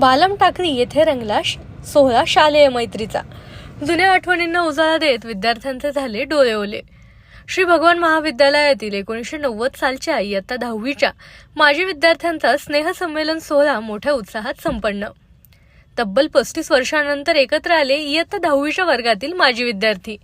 बालम टाकरी येथे रंगला श- सोहळा शालेय मैत्रीचा. जुन्या आठवणींना उजाळा देत विद्यार्थ्यांचे झाले डोळे ओले. श्री भगवान महाविद्यालयातील एकोणीसशे नव्वद सालच्या इयत्ता दहावीच्या माजी विद्यार्थ्यांचा स्नेहसंमेलन सोहळा मोठ्या उत्साहात संपन्न. तब्बल पस्तीस वर्षांनंतर एकत्र आले इयत्ता दहावीच्या वर्गातील माजी विद्यार्थी.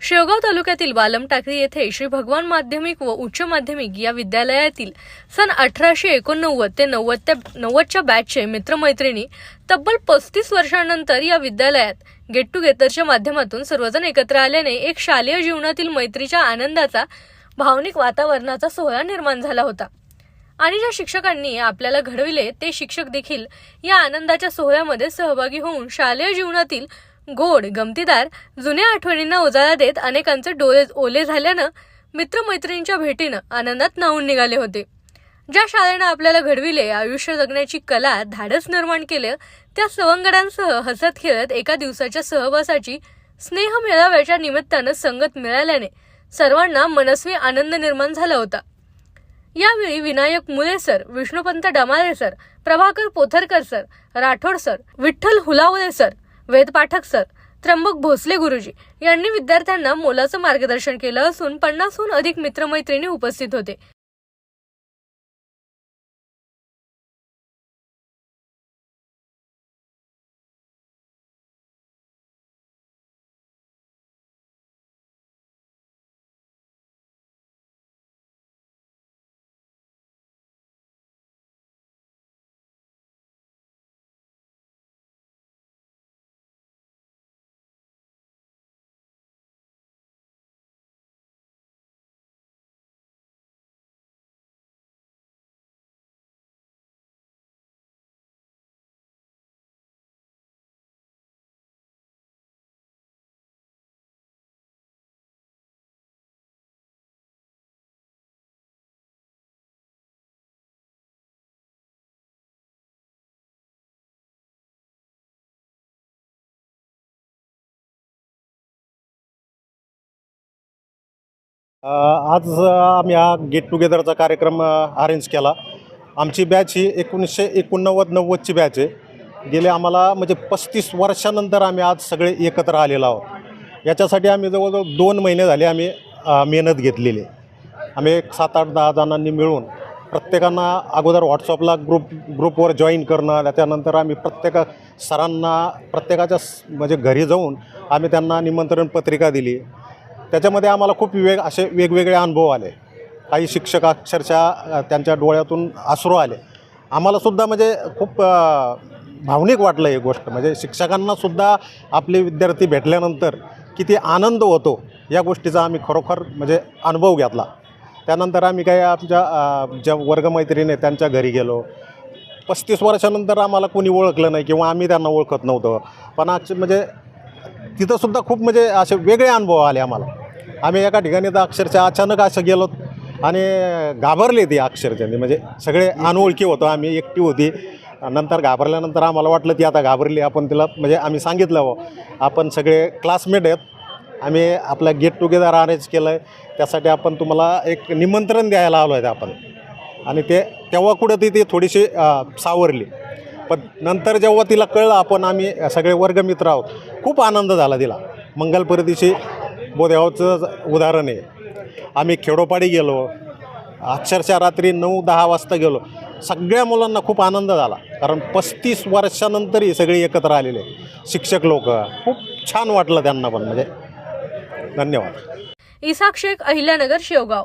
शेवगाव तालुक्यातील बालमटाकळी येथे श्री भगवान माध्यमिक व उच्च माध्यमिक या विद्यालयातील सन अठराशे एकोणनव्वद ते नव्वद त्या नव्वदच्या बॅचचे मित्रमैत्रिणी तब्बल पस्तीस वर्षांनंतर या विद्यालयात गेट टुगेदरच्या माध्यमातून सर्वजण एकत्र आल्याने एक शालेय जीवनातील मैत्रीच्या आनंदाचा भावनिक वातावरणाचा सोहळा निर्माण झाला होता. आणि ज्या शिक्षकांनी आपल्याला घडविले ते शिक्षक देखील या आनंदाच्या सोहळ्यामध्ये सहभागी होऊन शालेय जीवनातील गोड गमतीदार जुन्या आठवणींना उजाळा देत अनेकांचे डोळे ओले झाल्यानं मित्रमैत्रिणींच्या भेटीनं आनंदात नाहून निघाले होते. ज्या शाळेनं आपल्याला घडविले आयुष्य जगण्याची कला धाडस निर्माण केलं त्या सवंगडांसह हसत खेळत एका दिवसाच्या सहवासाची स्नेह मेळाव्याच्या निमित्तानं संगत मिळाल्याने सर्वांना मनस्वी आनंद निर्माण झाला होता. यावेळी Vinayak Mule sir Vishnupant Damale sir Prabhakar Potharkar sir Rathod sir Vitthal Hulawale sir Ved Pathak sir Trimbak Bhosale गुरुजी यांनी विद्यार्थ्यांना मोलाचं मार्गदर्शन केलं असून पन्नासहून अधिक मित्रमैत्रिणी उपस्थित होते. आज आम्ही हा गेट टुगेदरचा कार्यक्रम अरेंज केला. आमची बॅच ही एकोणीसशे एकोणनव्वद नव्वदची बॅच आहे. गेले आम्हाला म्हणजे पस्तीस वर्षानंतर आम्ही आज सगळे एकत्र आलेलो आहोत. याच्यासाठी आम्ही जवळजवळ दोन महिने झाले आम्ही मेहनत घेतलेली. आम्ही एक सात आठ दहा जणांनी मिळून प्रत्येकांना अगोदर व्हॉट्सअपला ग्रुप ग्रुपवर जॉईन करणं त्याच्यानंतर आम्ही प्रत्येक सरांना प्रत्येकाच्या म्हणजे घरी जाऊन आम्ही त्यांना निमंत्रण पत्रिका दिली. त्याच्यामध्ये आम्हाला खूप वेग असे वेगवेगळे अनुभव आले. काही शिक्षक अक्षरशः त्यांच्या डोळ्यातून आसरू आले. आम्हालासुद्धा म्हणजे खूप भावनिक वाटलं ही गोष्ट. म्हणजे शिक्षकांनासुद्धा आपले विद्यार्थी भेटल्यानंतर किती आनंद होतो या गोष्टीचा आम्ही खरोखर म्हणजे अनुभव घेतला. त्यानंतर आम्ही काही आमच्या ज्या वर्गमैत्रिणी त्यांच्या घरी गेलो. पस्तीस वर्षानंतर आम्हाला कोणी ओळखलं नाही किंवा आम्ही त्यांना ओळखत नव्हतं. पण आज म्हणजे तिथंसुद्धा खूप म्हणजे असे वेगळे अनुभव आले आम्हाला. आम्ही एका ठिकाणी तर अक्षरशः अचानक असं गेलो आणि घाबरले ती अक्षरशः. म्हणजे सगळे अनोळखी होतो आम्ही एकटी होती. नंतर घाबरल्यानंतर आम्हाला वाटलं ती आता घाबरली. आपण तिला म्हणजे आम्ही सांगितलं हो आपण सगळे क्लासमेट आहेत. आम्ही आपला गेट टुगेदर अरेंज केलं आहे त्यासाठी आपण तुम्हाला एक निमंत्रण द्यायला आलो आहे आपण. आणि ते तेव्हा कुठं ती ती थोडीशी सावरली. पण नंतर जेव्हा तिला कळलं आपण आम्ही सगळे वर्गमित्र आहोत. खूप आनंद झाला तिला. मंगलपरदिशी बोदेवाचं उदाहरण आहे. आम्ही खेडोपाडी गेलो. अक्षरशः रात्री नऊ दहा वाजता गेलो. सगळ्या मुलांना खूप आनंद झाला. कारण पस्तीस वर्षानंतरही सगळी एकत्र आलेले शिक्षक लोक. खूप छान वाटलं त्यांना पण. म्हणजे धन्यवाद. इसाक शेख अहिल्यानगर शेवगाव.